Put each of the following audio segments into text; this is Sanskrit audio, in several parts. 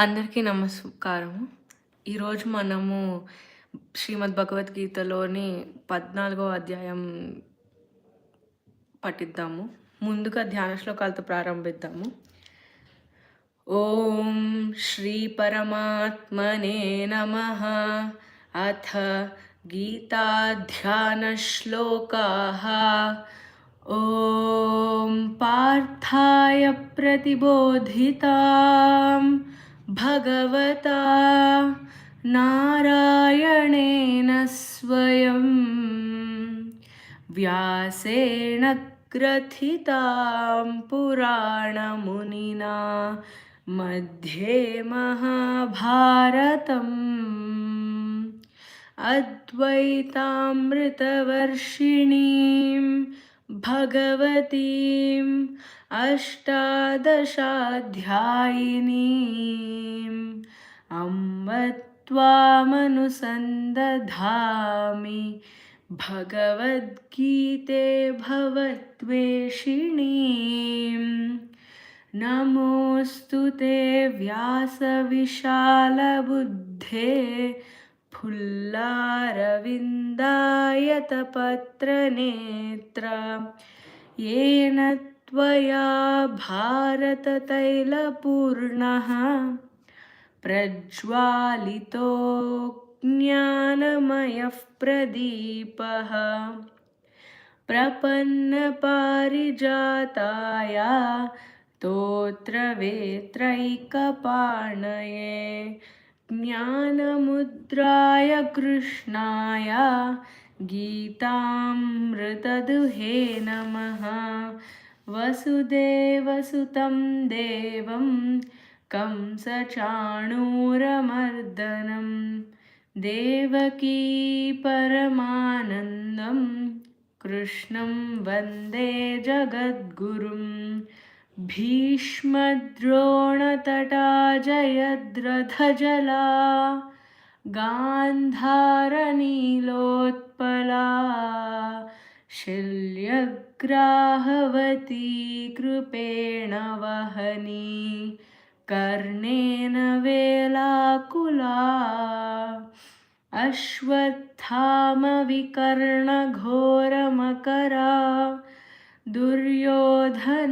అందరికీ నమస్కారం ఈరోజు మనము శ్రీమద్ భగవద్గీతలోని పద్నాలుగో అధ్యాయం పఠిద్దాము. ముందుగా ధ్యాన శ్లోకాలతో ప్రారంభిద్దాము. ఓం శ్రీ పరమాత్మనే నమ. అథ గీతాధ్యాన శ్లోకా. ఓం పార్థాయ ప్రతిబోధితాం. भगवता नारायणेन स्वयं। व्यासेन ग्रथितां पुराणमुनिना मध्ये महाभारतम्। अद्वैतामृतवर्षिणीम् भगवतीम् अष्टादशाध्यायिनीम् अम्ब त्वामनुसन्दधामि भगवद्गीते भवद्वेषिणीम् नमोऽस्तु ते व्यासविशालबुद्धे फुल्लारविन्दायतपत्रनेत्र येन त्वया भारततैलपूर्णः प्रज्वालितो ज्ञानमयः प्रदीपः। प्रपन्नपारिजाताय तोत्रवेत्रैकपाणये ज्ञानमुद्राय कृष्णाय गीतामृतदुहे नमः। वसुदेवसुतं देवं कंसचाणूरमर्दनं देवकी परमानन्दं कृष्णं वन्दे जगद्गुरुम् भीष्मद्रोणतटा जयद्रथजला गान्धारनीलोत्पला शल्यग्राहवती कृपेण वहनी कर्णेन वेलाकुला अश्वत्थामविकर्णघोरमकरा दुर्योधनावर्तिनी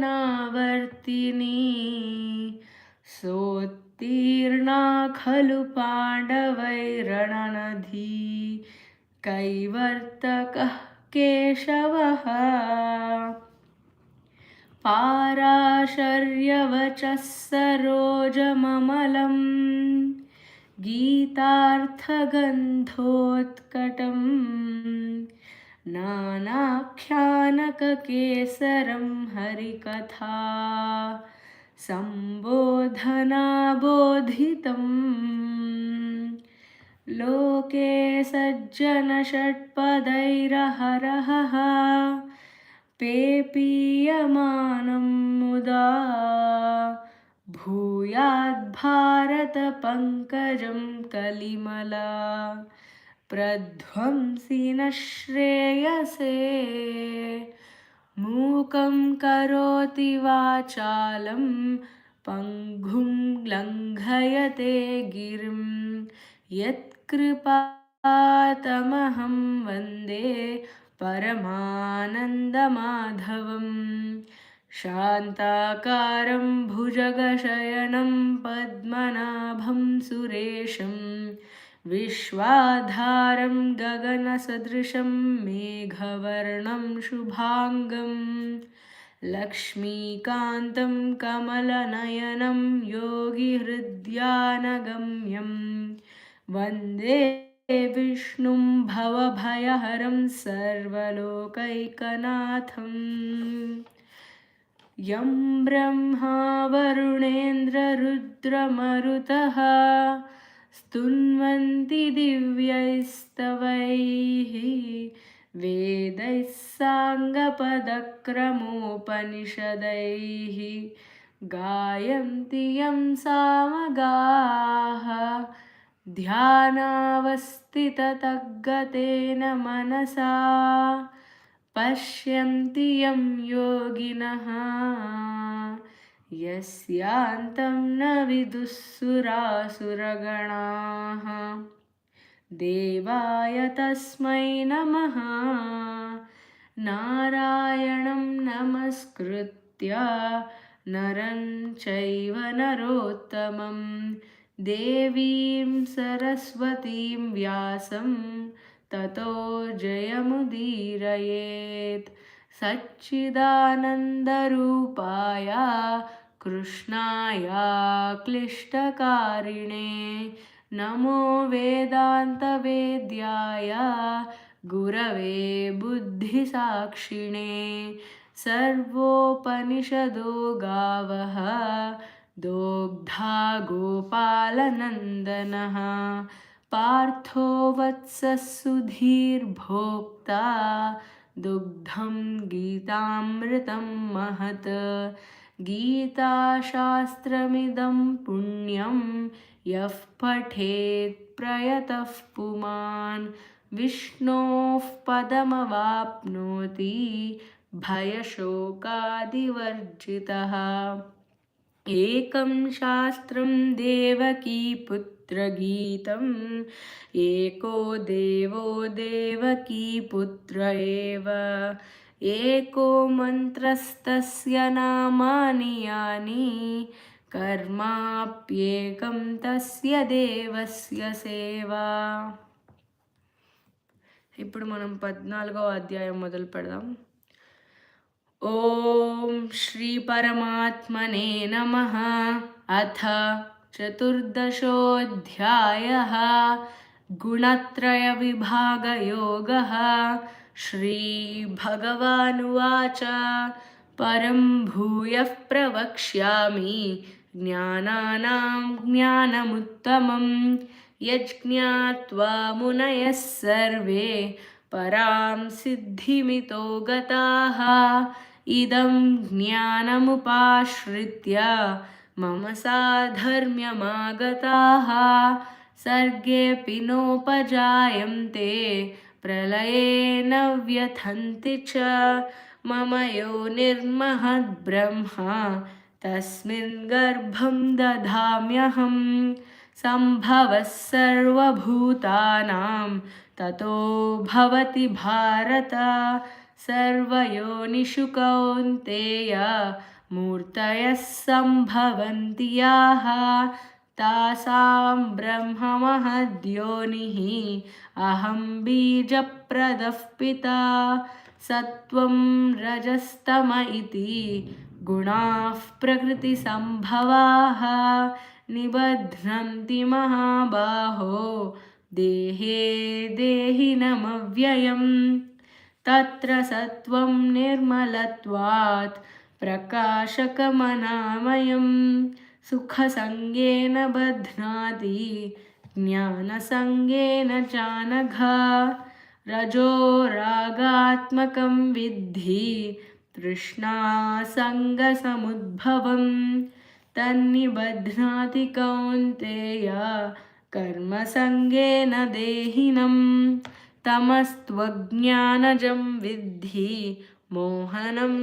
सोत्तीर्णा खलु पाण्डवैरणनधी कैवर्तकः केशवः पाराशर्यवचः सरोजममलम् गीतार्थगन्धोत्कटम् नानाख्यानककेसरं हरिकथा। सम्बोधनाबोधितम् लोके सज्जनषट्पदैरहरहः। पेपीयमानं मुदा भूयाद्भारतपङ्कजं कलिमला प्रध्वंसि न श्रेयसे। मूकं करोति वाचालं पङ्गुं लङ्घयते गिरिं। यत्कृपातमहं वन्दे परमानन्दमाधवम् शान्ताकारं भुजगशयनं पद्मनाभं सुरेशम् विश्वाधारं गगनसदृशं मेघवर्णं शुभाङ्गं लक्ष्मीकान्तं कमलनयनं योगिहृद्यानगम्यं वन्दे विष्णुं भवभयहरं सर्वलोकैकनाथम्। यं ब्रह्मा वरुणेन्द्ररुद्रमरुतः स्तुन्वन्ति दिव्यैस्तवैः वेदैः साङ्गपदक्रमोपनिषदैः गायन्ति यं सामगाः ध्यानावस्थिततद्गतेन मनसा पश्यन्ति यं योगिनः यस्यान्तं न विदुःसुरासुरगणाः। देवाय तस्मै नमः। नारायणं नमस्कृत्य नरं चैव नरोत्तमं। देवीं सरस्वतीं व्यासं ततो जयमुदीरयेत्। सच्चिदानन्दरूपाय कृष्णाय क्लिष्टकारिणे नमो वेदान्तवेद्याय गुरवे बुद्धिसाक्षिणे सर्वोपनिषदो गावः दोग्धा गोपालनन्दनः पार्थो वत्सः सुधीर्भोक्ता दुग्धं गीतामृतं महत् गीताशास्त्रमिदं पुण्यं यः पठेत् प्रयतः पुमान्। विष्णोः पदमवाप्नोति भयशोकादिवर्जितः। एकं शास्त्रं देवकीपुत्रगीतम् एको देवो देवकीपुत्र एव एको मन्त्रस्तस्य नामानि यानि कर्माप्येकं तस्य देवस्य సేవా ఇప్పుడు మనం పద్నాలుగవ అధ్యాయం మొదలు పెడదాం ఓం శ్రీ పరమాత్మనే నమ అథ చతుర్దశోధ్యాయ గుణత్రయ విభాగయోగ श्रीभगवानुवाच। परं भूयः प्रवक्ष्यामि ज्ञानानां ज्ञानमुत्तमं। यज्ज्ञात्वा मुनयः सर्वे परां सिद्धिमितो गताः। इदं ज्ञानमुपाश्रित्य मम साधर्म्यमागताः। सर्गेऽपि नोपजायन्ते प्रलये न व्यथन्ति च मम यो निर्महद्ब्रह्मा तस्मिन् गर्भं दधाम्यहं सम्भवः सर्वभूतानां। ततो भवति भारत सर्वयोनिषु कौन्तेय। मूर्तयः सम्भवन्ति याः तासां ब्रह्ममहद्योनिः। अहं बीजप्रदः पिता सत्त्वं रजस्तम इति। गुणाः प्रकृतिसम्भवाः। निबध्नन्ति महाबाहो देहे देहिनमव्ययम् तत्र सत्त्वं निर्मलत्वात् प्रकाशकमनामयं सुखसङ्गेन बध्नाति ज्ञानसङ्गेन चानघा रजो रागात्मकं विद्धि तृष्णासङ्गसमुद्भवं। तन्निबध्नाति कौन्तेय कर्मसङ्गेन देहिनं तमस्त्वज्ञानजं विद्धि मोहनं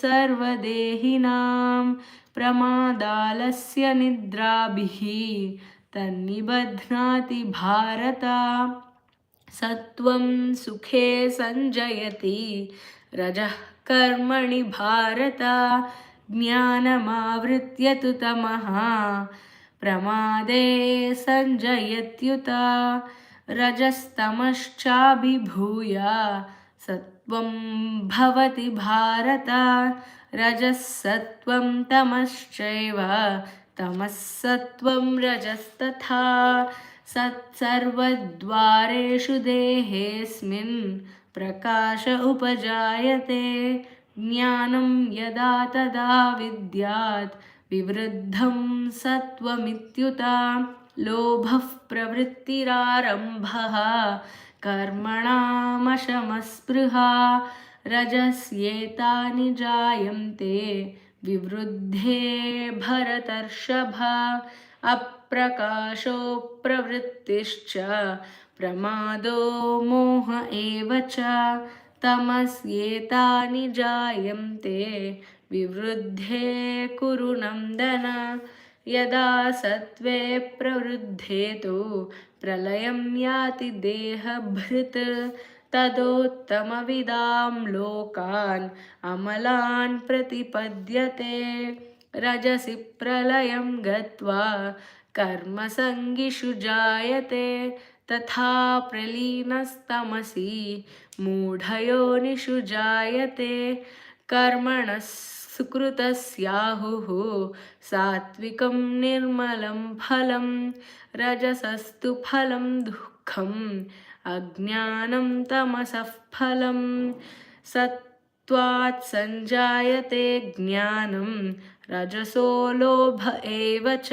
सर्वदेहिनां प्रमादालस्य निद्राभिः तन्निबध्नाति भारत। सत्त्वं सुखे सञ्जयति रजः कर्मणि भारत। ज्ञानमावृत्य तु तमः प्रमादे सञ्जयत्युत रजस्तमश्चाभिभूय। सत्त्वं भवति भारत रजः तमश्चैव तमःसत्त्वं रजस्तथा। सत्सर्वद्वारेषु देहेऽस्मिन् प्रकाश उपजायते। ज्ञानं यदा तदा विद्यात् विवृद्धं सत्त्वमित्युता। लोभः प्रवृत्तिरारम्भः कर्मणामशमस्पृहा। रजस्येतानि जायन्ते विवृद्धे भरतर्षभ अप्रकाशो प्रवृत्तिश्च प्रमादो मोह एव च तमस्येतानि जायन्ते विवृद्धे कुरु नन्दन यदा सत्त्वे प्रवृद्धे तु प्रलयं याति देहभृत् तदोत्तमविदां लोकान् अमलान् प्रतिपद्यते। रजसि प्रलयं गत्वा कर्मसङ्गिषु जायते। तथा प्रलीनस्तमसि मूढयोनिषु जायते। कर्मणः सुकृतस्याहुः सात्विकं निर्मलं फलं रजसस्तु फलं दुःखम् अज्ञानं तमसः फलं सत्त्वात् सञ्जायते ज्ञानं रजसो लोभ एव च।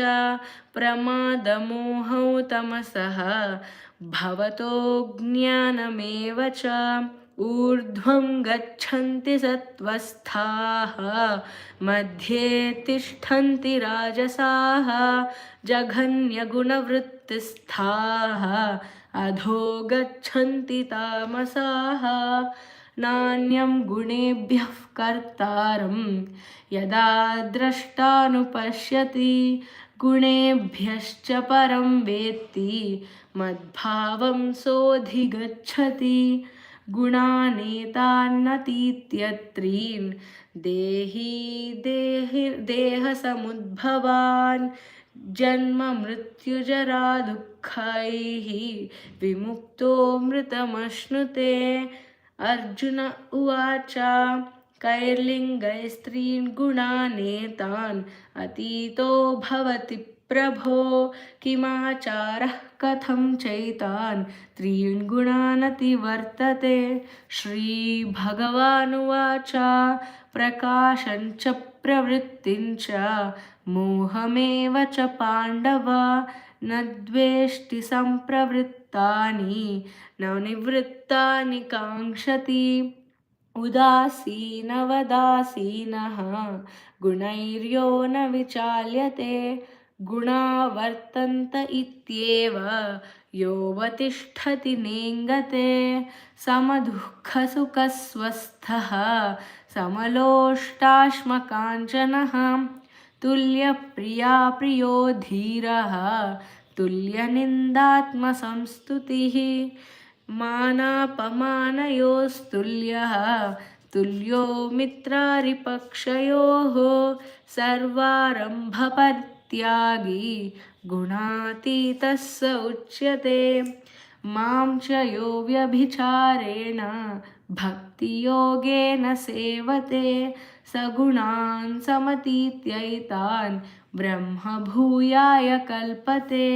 प्रमादमोहौ तमसः भवतो ज्ञानमेव च ऊर्ध्वं गच्छन्ति सत्त्वस्थाः मध्ये तिष्ठन्ति राजसाः जघन्यगुणवृत्तिस्थाः अधो गच्छन्ति तामसाः नान्यं गुणेभ्यः कर्तारं यदा द्रष्टानुपश्यति गुणेभ्यश्च परं वेत्ति मद्भावं सोऽधिगच्छति गुणानेतान्नतीत्यत्रीन् देही देहि देहसमुद्भवान्। जन्ममृत्युजरा दुःखैः विमुक्तो मृतमश्नुते। अर्जुन उवाच कैर्लिङ्गैस्त्रीन् गुणानेतान् अतीतो भवति प्रभो किमाचारः कथं चैतान्? त्रीन् गुणानतिवर्तते श्रीभगवानुवाच प्रकाशञ्च प्रवृत्तिञ्च मोहमेव च पाण्डव। न द्वेष्टि सम्प्रवृत्तानि न निवृत्तानि काङ्क्षति। उदासीनवदासीनः गुणैर्यो न विचाल्यते गुणा वर्तन्त इत्येव योऽवतिष्ठति नेङ्गते। समदुःखसुखस्वस्थः समलोष्टाश्मकाञ्चनः तुल्यप्रिया प्रियो धीरः तुल्यनिन्दात्मसंस्तुतिः मानापमानयोस्तुल्यः तुल्यो मित्रारिपक्षयोः सर्वारम्भपरित्यागी गुणातीतः स उच्यते मां च यो व्यभिचारेण भक्तियोगेन सेवते सगुणान् समतीत्यैतान् ब्रह्मभूयाय कल्पते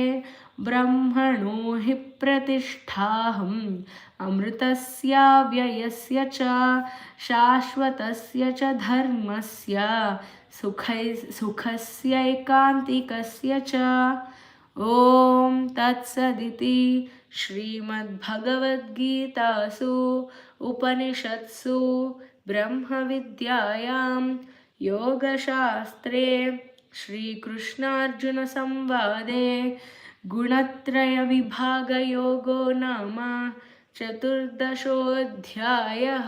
ब्रह्मणो हि प्रतिष्ठाहम् अमृतस्याव्ययस्य च शाश्वतस्य च धर्मस्य सुखै सुखस्यैकान्तिकस्य च। ॐ तत्सदिति श्रीमद्भगवद्गीतासु उपनिषत्सु ब्रह्मविद्यायां योगशास्त्रे श्रीकृष्णार्जुनसंवादे गुणत्रयविभागयोगो नाम चतुर्दशोऽध्यायः